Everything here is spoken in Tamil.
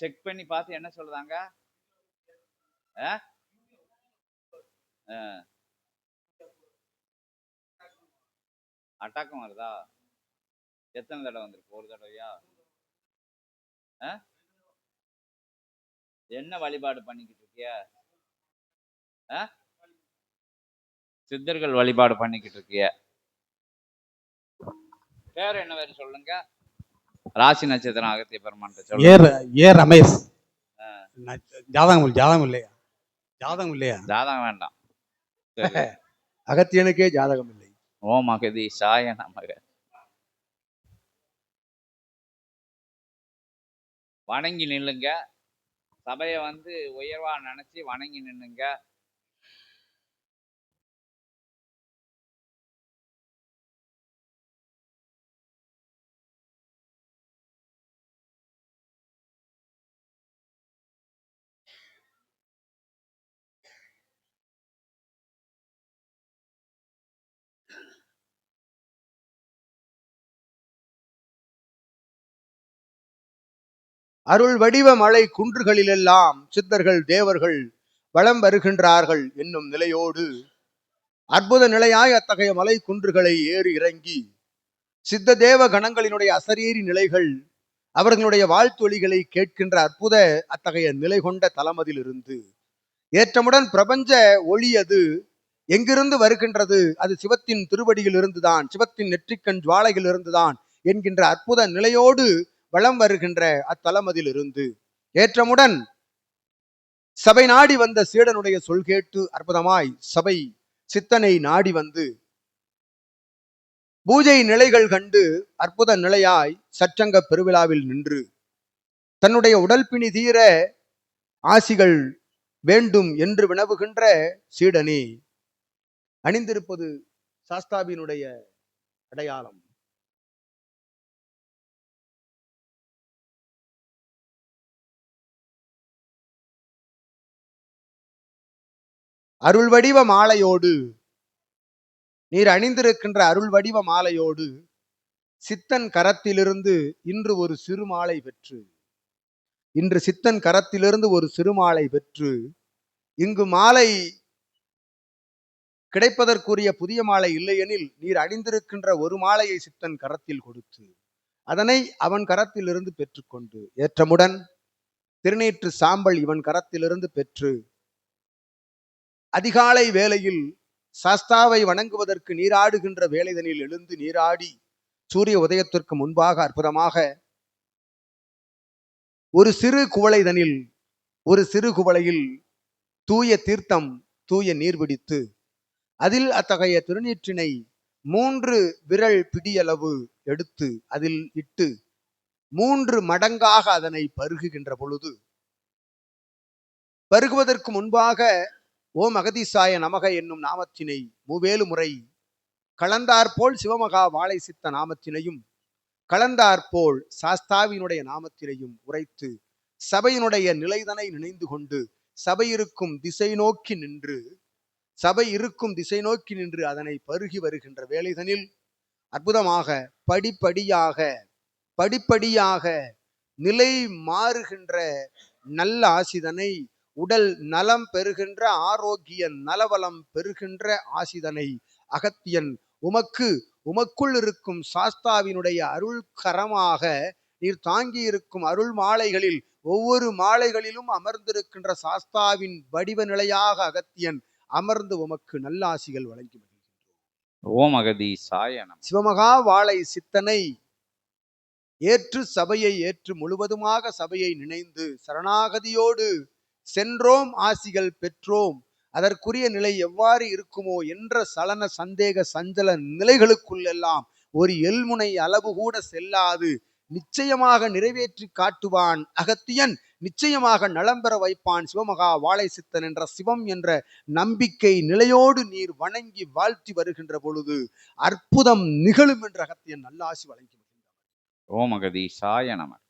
செக் பண்ணி பார்த்து என்ன சொல்றாங்க ஆ? ஆ. அட்டாக்கம் வருதா எத்தனை தடவை வந்திருக்கு ஒரு தடவையா ஆ? என்ன வழிபாடு பண்ணிக்கிட்டு இருக்கிய ஆ? சித்தர்கள் வழிபாடு பண்ணிக்கிட்டு இருக்கிய பேர் என்ன வேறு சொல்லுங்க ராசி நட்சத்திரம் அகத்திய பெருமான் ஏர் ஏ ரமேஷ். ஜாதகம் ஜாதகம் இல்லையா? ஜாதகம் இல்லையா? ஜாதகம் வேண்டாம். அகத்தியனுக்கே ஜாதகம் இல்லை. ஓம் அகதி சாய நமக வணங்கி நில்லுங்க. சபையை வந்து உயர்வா நினைச்சு வணங்கி நின்னுங்க அருள் வடிவ மலை குன்றுகளிலெல்லாம் சித்தர்கள் தேவர்கள் வலம் வருகின்றார்கள் என்னும் நிலையோடு அற்புத நிலையாய் அத்தகைய மலை குன்றுகளை ஏறி இறங்கி சித்த தேவ கணங்களினுடைய அசரீரி நிலைகள் அவர்களுடைய வாழ்த்தொழிகளை கேட்கின்ற அற்புத அத்தகைய நிலை கொண்ட தலமதிலிருந்து. ஏற்றமுடன் பிரபஞ்ச ஒளி அது எங்கிருந்து வருகின்றது? அது சிவத்தின் திருவடியில் இருந்துதான் சிவத்தின் நெற்றிக்கண் ஜுவாலையில் இருந்துதான் என்கின்ற அற்புத நிலையோடு வலம் வருகின்ற அத்தலமதில் இருந்து ஏற்றமுடன் சபை நாடி வந்த சீடனுடைய சொல் கேட்டு அற்புதமாய் சபை சித்தனை நாடி வந்து. பூஜை நிலைகள் கண்டு அற்புத நிலையாய் சற்றங்க பெருவிழாவில் நின்று. தன்னுடைய உடல் பிணி தீர ஆசிகள் வேண்டும் என்று வினவுகின்ற சீடனே அணிந்திருப்பது சாஸ்தாவினுடைய அடையாளம். அருள் வடிவ மாலையோடு. நீர் அணிந்திருக்கின்ற அருள் வடிவ மாலையோடு சித்தன் கரத்திலிருந்து இன்று ஒரு சிறுமாலை பெற்று. இன்று சித்தன் கரத்திலிருந்து ஒரு சிறுமாலை பெற்று இங்கு மாலை கிடைப்பதற்குரிய புதிய மாலை இல்லையெனில் நீர் அணிந்திருக்கின்ற ஒரு மாலையை சித்தன் கரத்தில் கொடுத்து அதனை அவன் கரத்திலிருந்து பெற்றுக்கொண்டு ஏற்றமுடன் திருநீற்று சாம்பல் இவன் கரத்திலிருந்து பெற்று அதிகாலை வேளையில் சாஸ்தாவை வணங்குவதற்கு நீராடுகின்ற வேலைதனில் எழுந்து நீராடி சூரிய உதயத்திற்கு முன்பாக அற்புதமாக ஒரு சிறு குவளைதனில் ஒரு சிறு குவளையில் தூய தீர்த்தம் தூய நீர் பிடித்து அதில் அத்தகைய திருநீற்றினை மூன்று விரல் பிடியளவு எடுத்து அதில் இட்டு மூன்று மடங்காக அதனை பருகுகின்ற பொழுது பருகுவதற்கு முன்பாக ஓம் அகதிசாய நமக என்னும் நாமத்தினை மூவேலு முறை கலந்தாற்போல் சிவமகா வாழை சித்த நாமத்தினையும் கலந்தாற்போல் சாஸ்தாவினுடைய நாமத்தினையும் உரைத்து சபையினுடைய நிலைதனை நினைந்து கொண்டு சபை இருக்கும் திசை நோக்கி நின்று சபை இருக்கும் திசை நோக்கி நின்று அதனை பருகி வருகின்ற வேலைதனில் அற்புதமாக படிப்படியாக படிப்படியாக நிலை மாறுகின்ற நல்ல ஆசிதனை உடல் நலம் பெறுகின்ற ஆரோக்கிய நலவலம் பெறுகின்ற ஆசிதனை அகத்தியன். உமக்கு உமக்குள் இருக்கும் சாஸ்தாவினுடைய அருள் கரமாக நீர் தாங்கி இருக்கும் அருள் மாலைகளில் ஒவ்வொரு மாலைகளிலும் அமர்ந்திருக்கின்ற சாஸ்தாவின் வடிவ நிலையாக அகத்தியன் அமர்ந்து உமக்கு நல்லாசிகள் வழங்கி ஓம் அகதி சாய நமக சிவமகா வாழை சித்தனை ஏற்று சபையை ஏற்று முழுவதுமாக சபையை நினைந்து சரணாகதியோடு சென்றோம் ஆசிகள் பெற்றோம். அதற்குரிய நிலை எவ்வாறு இருக்குமோ என்ற சலன சந்தேக சஞ்சல நிலைகளுக்குள்ளெல்லாம் ஒரு எல்முனை அளவு கூட செல்லாது. நிச்சயமாக நிறைவேற்றி காட்டுவான் அகத்தியன். நிச்சயமாக நலம் பெற வைப்பான் சிவமகா வாழை சித்தன் என்ற சிவம் என்ற நம்பிக்கை நிலையோடு நீர் வணங்கி வாழ்த்தி வருகின்ற பொழுது அற்புதம் நிகழும் என்ற அகத்தியன் நல்லாசி வழங்கி வருகின்றார் ஓம் அகதி சாய நமக